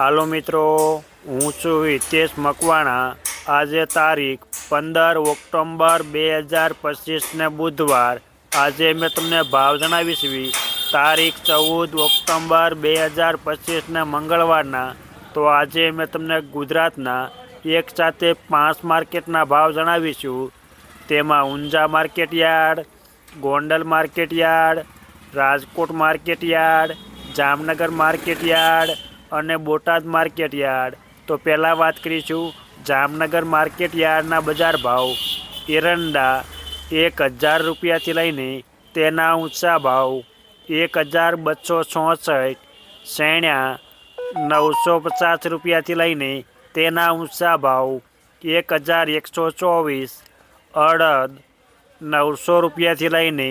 હાલો મિત્રો, હું છું હિતેશ મકવાણા. આજે તારીખ પંદર ઓક્ટોબર બે હજાર પચીસને બુધવાર. આજે મેં તમને ભાવ જણાવીશ તારીખ ચૌદ ઓક્ટોબર બે હજાર પચીસને મંગળવારના. તો આજે મેં તમને ગુજરાતના એક સાથે પાંચ માર્કેટના ભાવ જણાવીશું. તેમાં Unjha market yard, Gondal market yard, Rajkot market yard, Jamnagar market yard અને બોટાદ માર્કેટ યાર્ડ. તો પહેલાં વાત કરીશું જામનગર માર્કેટ યાર્ડના બજાર ભાવ. એરંડા એક હજાર રૂપિયાથી લઈને તેના ઊંચા ભાવ એક હજાર બસો ચોસઠ. શેણ્યા નવસો પચાસ રૂપિયાથી લઈને તેના ઊંચા ભાવ એક હજાર એકસો ચોવીસ. અડદ નવસો રૂપિયાથી લઈને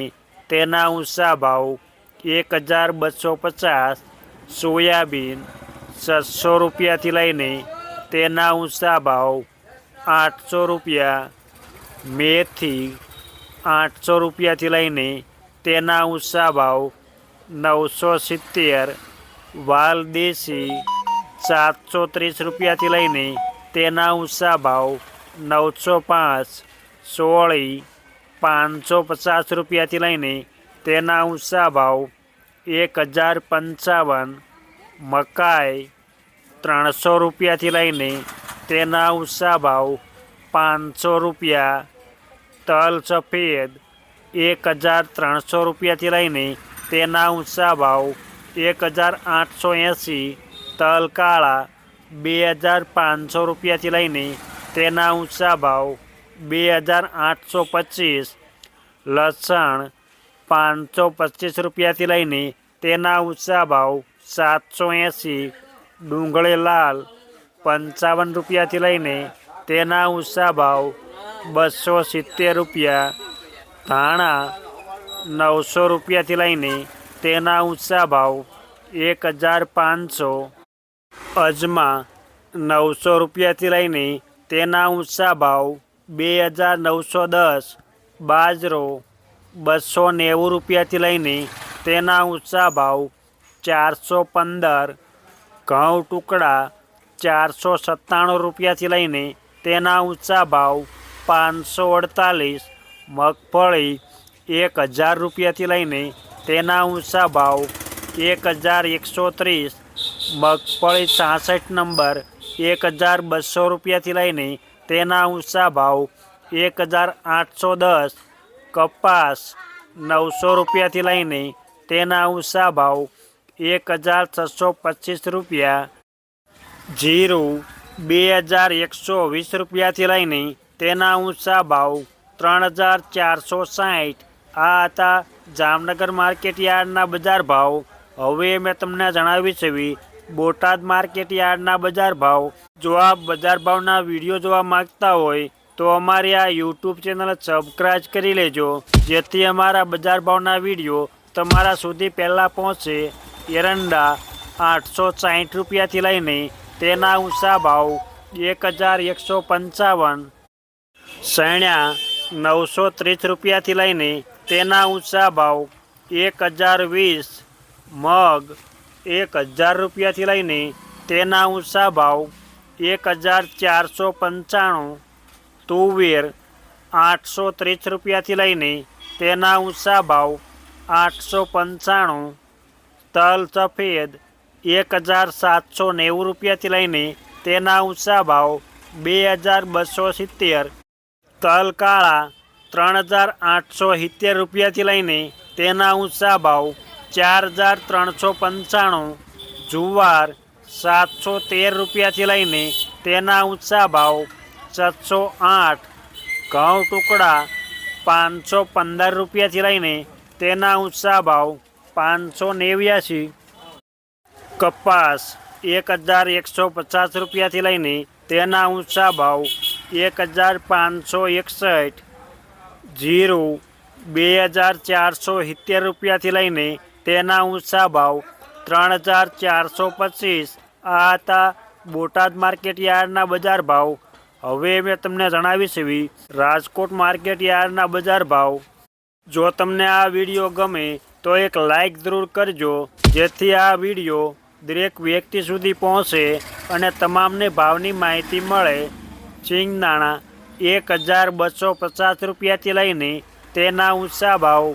તેના ઊંચા ભાવ એક હજાર બસો પચાસ. સોયાબીન છસો રૂપિયાથી લઈને તેના ઊંચા ભાવ આઠસો રૂપિયા મેથી આઠસો રૂપિયાથી લઈને તેના ઊંચા ભાવ નવસો સિત્તેર, વાલ દેશી સાતસો ત્રીસ રૂપિયાથી લઈને તેના ઊંચા ભાવ નવસો પાંચ, સોળી, પાંચસો પચાસ રૂપિયાથી લઈને તેના ઊંચા ભાવ એક હજાર પંચાવન, મકાઈ ત્રણસો રૂપિયાથી લઈને તેના ઊંચા ભાવ પાંચસો રૂપિયા, તલ સફેદ એક હજાર ત્રણસો રૂપિયાથી લઈને તેના ઊંચા ભાવ એક હજાર આઠસો એંસી, તલ કાળા બે હજાર પાંચસો રૂપિયાથી લઈને તેના ઊંચા ભાવ બે હજાર આઠસો પચીસ, લસણ પાંચસો પચીસ રૂપિયાથી લઈને તેના ઊંચા ભાવ સાતસો એંસી ડુંગળી લાલ પંચાવન રૂપિયાથી લઈને તેના ઊંચા ભાવ બસો સિત્તેર રૂપિયા, ધાણા નવસો રૂપિયાથી લઈને તેના ઊંચા ભાવ એક હજાર પાંચસો, અજમા નવસો રૂપિયાથી લઈને તેના ઊંચા ભાવ બે હજાર નવસો દસ, બાજરો બસો નેવું રૂપિયાથી લઈને તેના ઊંચા ભાવ ચારસો પંદર ઘઉં ટુકડા ચારસો સત્તાણું રૂપિયાથી લઈને તેના ઊંચા ભાવ પાંચસો અડતાલીસ, મગફળી એક હજાર રૂપિયાથી લઈને તેના ઊંચા ભાવ એક હજાર એકસો ત્રીસ, મગફળી છાસઠ નંબર એક હજાર બસો રૂપિયાથી લઈને તેના ઊંચા ભાવ એક હજાર આઠસો દસ, કપાસ નવસો રૂપિયાથી લઈને તેના ઊંચા ભાવ એક હજાર છસો પચીસ રૂપિયા. જીરું બે હજાર એકસો વીસ રૂપિયાથી લઈને તેના ઊંચા ભાવ ત્રણ હજાર ચારસો સાઠ. આ હતા જામનગર માર્કેટ યાર્ડના બજાર ભાવ. હવે મેં તમને જણાવી છે બોટાદ માર્કેટ યાર્ડના બજાર ભાવ. જો આપ બજાર ભાવના વીડિયો જોવા માંગતા હોય તો અમારી આ યુટ્યુબ ચેનલ સબસ્ક્રાઈબ કરી લેજો, જેથી અમારા બજાર ભાવના વીડિયો તમારા સુધી પહેલાં પહોંચે. એરંડા આઠસો સાહીઠ રૂપિયાથી લઈને તેના ઊંચા ભાવ એક હજાર એકસો પંચાવન. સૈણ્યા નવસો ત્રીસ રૂપિયાથી લઈને તેના ઊંચા ભાવ એક હજાર વીસ. મગ એક હજાર રૂપિયાથી લઈને તેના ઊંચા ભાવ એક હજાર ચારસો પંચાણું. તુવેર આઠસો ત્રીસ રૂપિયાથી લઈને તેના ઊંચા ભાવ આઠસો પંચાણું. તલ સફેદ એક હજાર સાતસો નેવું રૂપિયાથી લઈને તેના ઊંચા ભાવ બે હજાર બસો સિત્તેર. તલ કાળા ત્રણ હજાર આઠસો સિત્તેર રૂપિયાથી લઈને તેના ઊંચા ભાવ ચાર હજાર ત્રણસો પંચાણું. જુવાર સાતસો તેર રૂપિયાથી લઈને તેના ઊંચા ભાવ સાતસો આઠ. ઘઉં ટુકડા પાંચસો પંદર રૂપિયાથી લઈને તેના ઊંચા ભાવ પાંચસો નેવ્યાસી કપાસ એક હજાર એકસો પચાસ રૂપિયાથી લઈને તેના ઊંચા ભાવ એક હજાર પાંચસો એકસઠ. જીરું બે હજાર ચારસો સિત્તેર રૂપિયાથી લઈને તેના ઊંચા ભાવ ત્રણ હજાર ચારસો પચીસ. આ હતા બોટાદ માર્કેટ યાર્ડના બજાર ભાવ. હવે મેં તમને જણાવીશ એવી રાજકોટ માર્કેટ યાર્ડના બજાર ભાવ. જો તમને આ વીડિયો ગમે તો એક લાઈક જરૂર કરજો, જેથી આ વીડિયો દરેક વ્યક્તિ સુધી પહોંચે અને તમામને ભાવની માહિતી મળે. સિંગદાણા એક હજાર બસો પચાસ રૂપિયાથી લઈને તેના ઊંચા ભાવ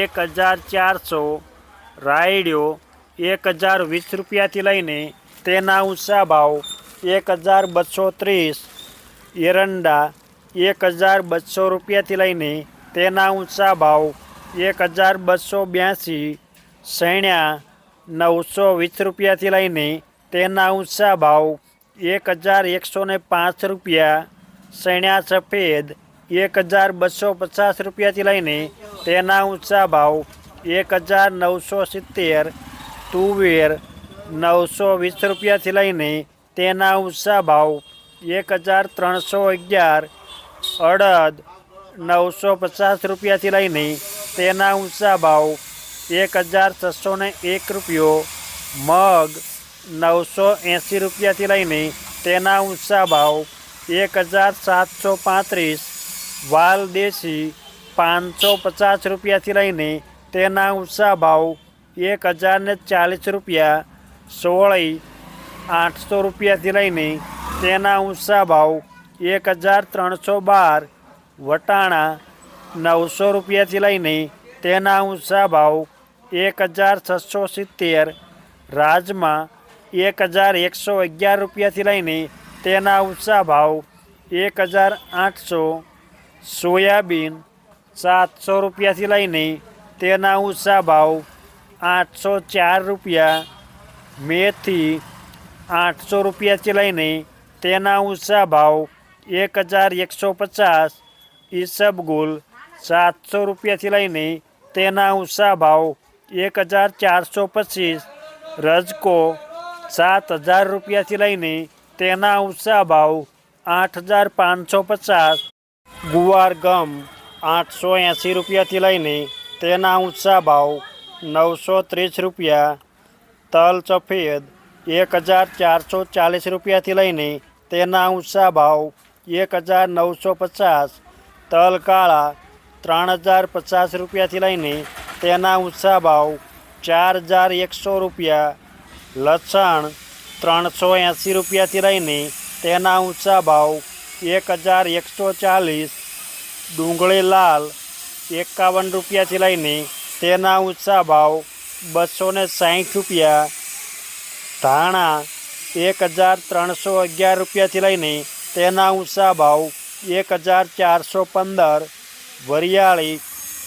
એક હજાર ચારસો. રાયડિયો, એક હજાર વીસ રૂપિયાથી લઈને તેના ઊંચા ભાવ એક હજાર બસો ત્રીસ. એરંડા, એક હજાર બસો રૂપિયાથી લઈને તેના ઊંચા ભાવ એક હજાર બસો બ્યાસી સૈણ્યા નવસો વીસ રૂપિયાથી લઈને તેના ઊંચા ભાવ એક હજાર એકસો ને પાંચ રૂપિયા, સૈણ્યા સફેદ એક હજાર બસો પચાસ રૂપિયાથી લઈને તેના ઊંચા ભાવ એક હજાર નવસો સિત્તેર, તુવેર નવસો વીસ રૂપિયાથી લઈને તેના ઊંચા ભાવ એક હજાર ત્રણસો અગિયાર, અડદ નવસો પચાસ રૂપિયાથી લઈને તેના ઊંચા ભાવ એક હજાર છસો ને એક રૂપિયો, મગ નવસો એંસી રૂપિયાથી લઈને તેના ઊંચા ભાવ એક હજાર સાતસો પાંત્રીસ, વાલ દેશી પાંચસો પચાસ રૂપિયાથી લઈને તેના ઊંચા ભાવ એક હજાર ને ચાલીસ રૂપિયા સોળી આઠસો રૂપિયાથી લઈને તેના ઊંચા ભાવ એક હજાર ત્રણસો બાર, વટાણા નવસો રૂપિયાથી લઈને તેના ઊંચા ભાવ એક હજાર છસો સિત્તેર, રાજમા એક હજાર એકસો અગિયાર રૂપિયાથી લઈને તેના ઊંચા ભાવ એક હજાર આઠસો, સોયાબીન સાતસો રૂપિયાથી લઈને તેના ઊંચા ભાવ આઠસો ચાર રૂપિયા, મેથી આઠસો રૂપિયાથી લઈને તેના ઊંચા ભાવ એક હજાર એકસો પચાસ, ઈસબગુલ સાતસો રૂપિયાથી લઈને તેના ઊંચા ભાવ એક હજાર ચારસો પચીસ રજકો સાત હજાર રૂપિયાથી લઈને તેના ઊંચા ભાવ આઠ હજાર પાંચસો પચાસ ગુવાર ગમ આઠસો એંસી રૂપિયાથી લઈને તેના ઊંચા ભાવ નવસો ત્રીસ રૂપિયા તલ સફેદ એક હજાર ચારસો ચાલીસ રૂપિયાથી લઈને તેના ઊંચા ભાવ એક હજાર નવસો પચાસ તલ કાળા ત્રણ હજાર પચાસ રૂપિયાથી લઈને તેના ઊંચા ભાવ ચાર હજાર એકસો રૂપિયા, લસણ ત્રણસો એંસી રૂપિયાથી લઈને તેના ઊંચા ભાવ એક હજાર એકસો ચાલીસ, ડુંગળી લાલ એકાવન રૂપિયાથી લઈને તેના ઊંચા ભાવ બસો ને સાઠ રૂપિયા, ધાણા એક હજાર ત્રણસો અગિયાર રૂપિયાથી લઈને તેના ઊંચા ભાવ એક હજાર ચારસો પંદર વરિયાળી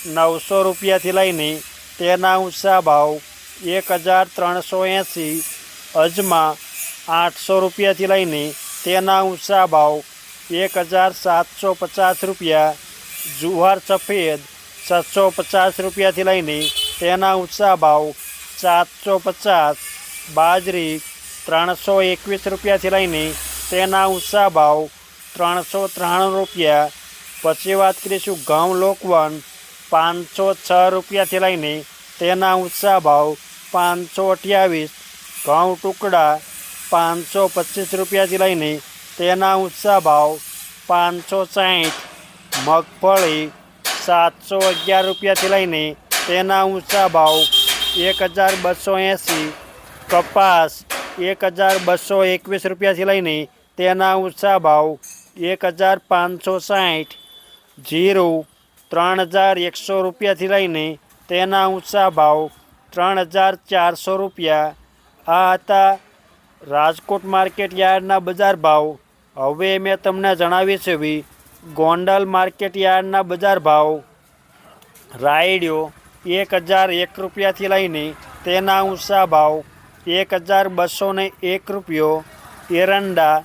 નવસો રૂપિયાથી લઈને તેના ઊંચા ભાવ એક હજાર ત્રણસો એંસી, અજમા આઠસો રૂપિયાથી લઈને તેના ઊંચા ભાવ એક હજાર સાતસો પચાસ રૂપિયા, જુવાર સફેદ છસો પચાસ રૂપિયાથી લઈને તેના ઊંચા ભાવ સાતસો પચાસ, બાજરી ત્રણસો એકવીસ રૂપિયાથી લઈને તેના ઊંચા ભાવ ત્રણસો ત્રાણું રૂપિયા પછી વાત કરીશું ઘઉં લોકવન. પાંચસો છ રૂપિયાથી લઈને તેના ઊંચા ભાવ પાંચસો અઠ્યાવીસ. ઘઉં ટુકડા પાંચસો પચીસ રૂપિયાથી લઈને તેના ઊંચા ભાવ પાંચસો સાઠ મગફળી સાતસો અગિયાર રૂપિયાથી લઈને તેના ઊંચા ભાવ એક હજાર બસો એંસી. કપાસ એક હજાર બસો એકવીસ રૂપિયાથી લઈને તેના ઊંચા ભાવ એક હજાર પાંચસો સાઠ જીરું ત્રણ હજાર એકસો રૂપિયાથી લઈને તેના ઊંચા ભાવ ત્રણ હજાર ચારસો રૂપિયા. આ હતા રાજકોટ માર્કેટ યાર્ડના બજાર ભાવ. હવે મેં તમને જણાવી છે બી ગોંડલ માર્કેટ યાર્ડના બજાર ભાવ. રાયડિયો એક હજાર એક રૂપિયાથી લઈને તેના ઊંચા ભાવ એક હજાર બસો એક રૂપિયો. એરંડા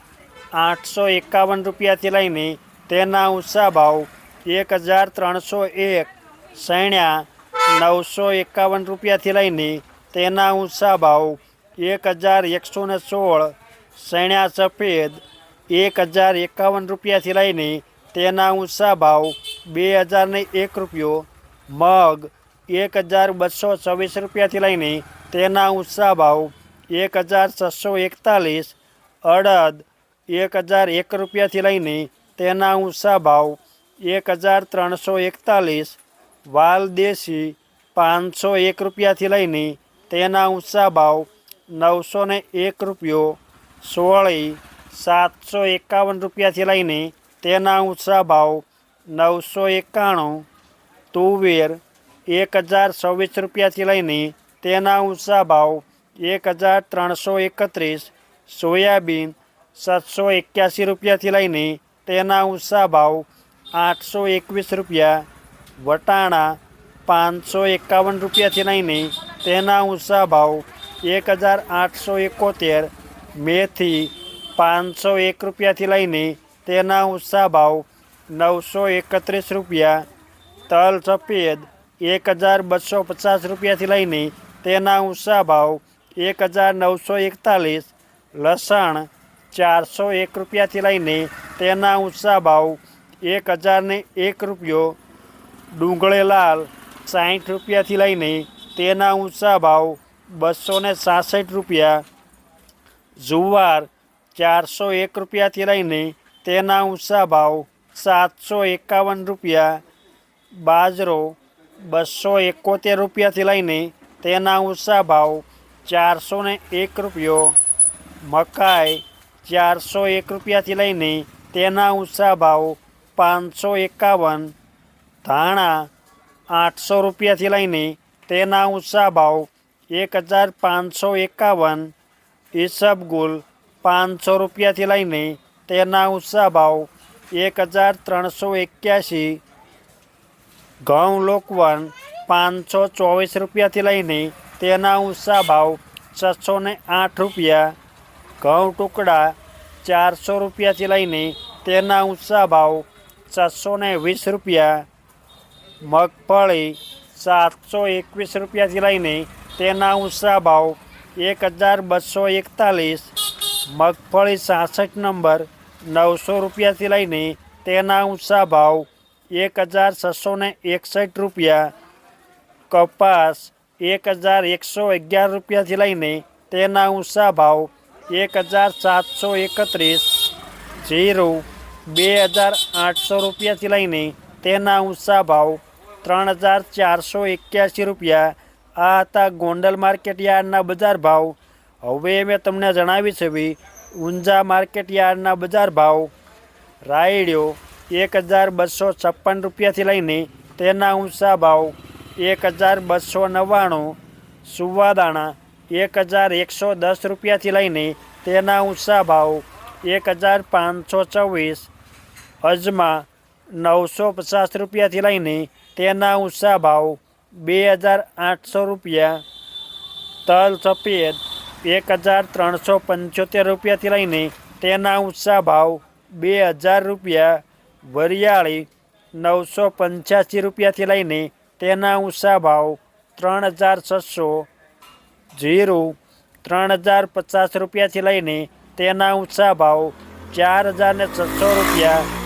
આઠસો એકાવન રૂપિયાથી લઈને તેના ઊંચા ભાવ એક હજાર ત્રણસો એક સૈણ્યા નવસો એકાવન રૂપિયાથી લઈને તેના ઊંચા ભાવ એક હજાર એકસો ને સોળ સૈણ્યા સફેદ એક હજાર એકાવન રૂપિયાથી લઈને તેના ઊંચા ભાવ બે હજાર ને એક રૂપિયો, મગ એક હજાર બસો છવ્વીસ રૂપિયાથી લઈને તેના ઊંચા ભાવ એક હજાર છસો એકતાલીસ, અડદ એક હજાર એક રૂપિયાથી લઈને તેના ઊંચા ભાવ એક હજાર ત્રણસો એકતાલીસ વાલ દેશી પાંચસો એક રૂપિયાથી લઈને તેના ઊંચા ભાવ નવસો ને એક રૂપિયો, સોળી સાતસો એકાવન રૂપિયાથી લઈને તેના ઊંચા ભાવ નવસો એકાણું, તુવેર એક હજાર છવ્વીસ રૂપિયાથી લઈને તેના ઊંચા ભાવ એક હજાર ત્રણસો એકત્રીસ, સોયાબીન સાતસો એક્યાસી રૂપિયાથી લઈને તેના ઊંચા ભાવ આઠસો એકવીસ રૂપિયા વટાણા પાંચસો એકાવન રૂપિયાથી લઈને તેના ઊંચા ભાવ એક હજાર આઠસો એકોતેર મેથી પાંચસો એક રૂપિયાથી લઈને તેના ઊંચા ભાવ નવસો એકત્રીસ રૂપિયા તલ સફેદ એક હજાર બસો પચાસ રૂપિયાથી લઈને તેના ઊંચા ભાવ એક હજાર નવસો એકતાલીસ લસણ ચારસો એક રૂપિયાથી લઈને તેના ઊંચા ભાવ એક હજારને એક રૂપિયો ડુંગળેલાલ સાઠ રૂપિયાથી લઈને તેના ઊંચા ભાવ બસો ને સાસઠ રૂપિયા, જુવાર ચારસો એક રૂપિયાથી લઈને તેના ઊંચા ભાવ સાતસો એકાવન રૂપિયા, બાજરો બસો એકોતેર રૂપિયાથી લઈને તેના ઊંચા ભાવ ચારસો ને એક રૂપિયો, મકાઈ ચારસો એક રૂપિયાથી લઈને તેના ઊંચા ભાવ પાંચસો એકાવન, ધાણા આઠસો રૂપિયાથી લઈને તેના ઊંચા ભાવ એક હજાર પાંચસો એકાવન ઈસબગુલ પાંચસો રૂપિયાથી લઈને તેના ઊંચા ભાવ એક હજાર ત્રણસો એક્યાસી, ઘઉં લોકવન પાંચસો ચોવીસ રૂપિયાથી લઈને તેના ઊંચા ભાવ છસો ને આઠ રૂપિયા, ઘઉં ટુકડા ચારસો રૂપિયાથી લઈને તેના ઊંચા ભાવ છસો ને વીસ રૂપિયા, મગફળી સાતસો એકવીસ રૂપિયાથી લઈને તેના ઊંચા ભાવ એક હજાર બસો એકતાલીસ, મગફળી સાસઠ નંબર નવસો રૂપિયાથી લઈને તેના ઊંચા ભાવ એક હજાર છસો ને એકસઠ રૂપિયા, કપાસ એક હજાર એકસો અગિયાર રૂપિયાથી લઈને તેના ઊંચા ભાવ એક હજાર સાતસો એકત્રીસ, જીરું બે હજાર આઠસો રૂપિયાથી લઈને તેના ઊંચા ભાવ ત્રણ હજાર ચારસો એક્યાસી રૂપિયા. આ હતા ગોંડલ માર્કેટ યાર્ડના બજાર ભાવ. હવે મેં તમને જણાવી છે બી ઊંઝા માર્કેટ યાર્ડના બજાર ભાવ. રાયડ્યો એક હજાર બસો છપ્પન રૂપિયાથી લઈને તેના ઊંચા ભાવ એક હજાર બસો નવ્વાણું. સુવાદાણા એક હજાર એકસો દસ રૂપિયાથી લઈને તેના ઊંચા ભાવ એક હજાર પાંચસો ચોવીસ અજમા નવસો પચાસ રૂપિયાથી લઈને તેના ઊંચા ભાવ બે હજાર આઠસો રૂપિયા, તલ સફેદ એક હજાર ત્રણસો પંચોતેર રૂપિયાથી લઈને તેના ઊંચા ભાવ બે હજાર રૂપિયા, વરિયાળી નવસો પંચ્યાસી રૂપિયાથી લઈને તેના ઊંચા ભાવ ત્રણ હજાર છસો, જીરું ત્રણ હજાર પચાસ રૂપિયાથી લઈને તેના ઊંચા ભાવ ચાર હજારને છસો રૂપિયા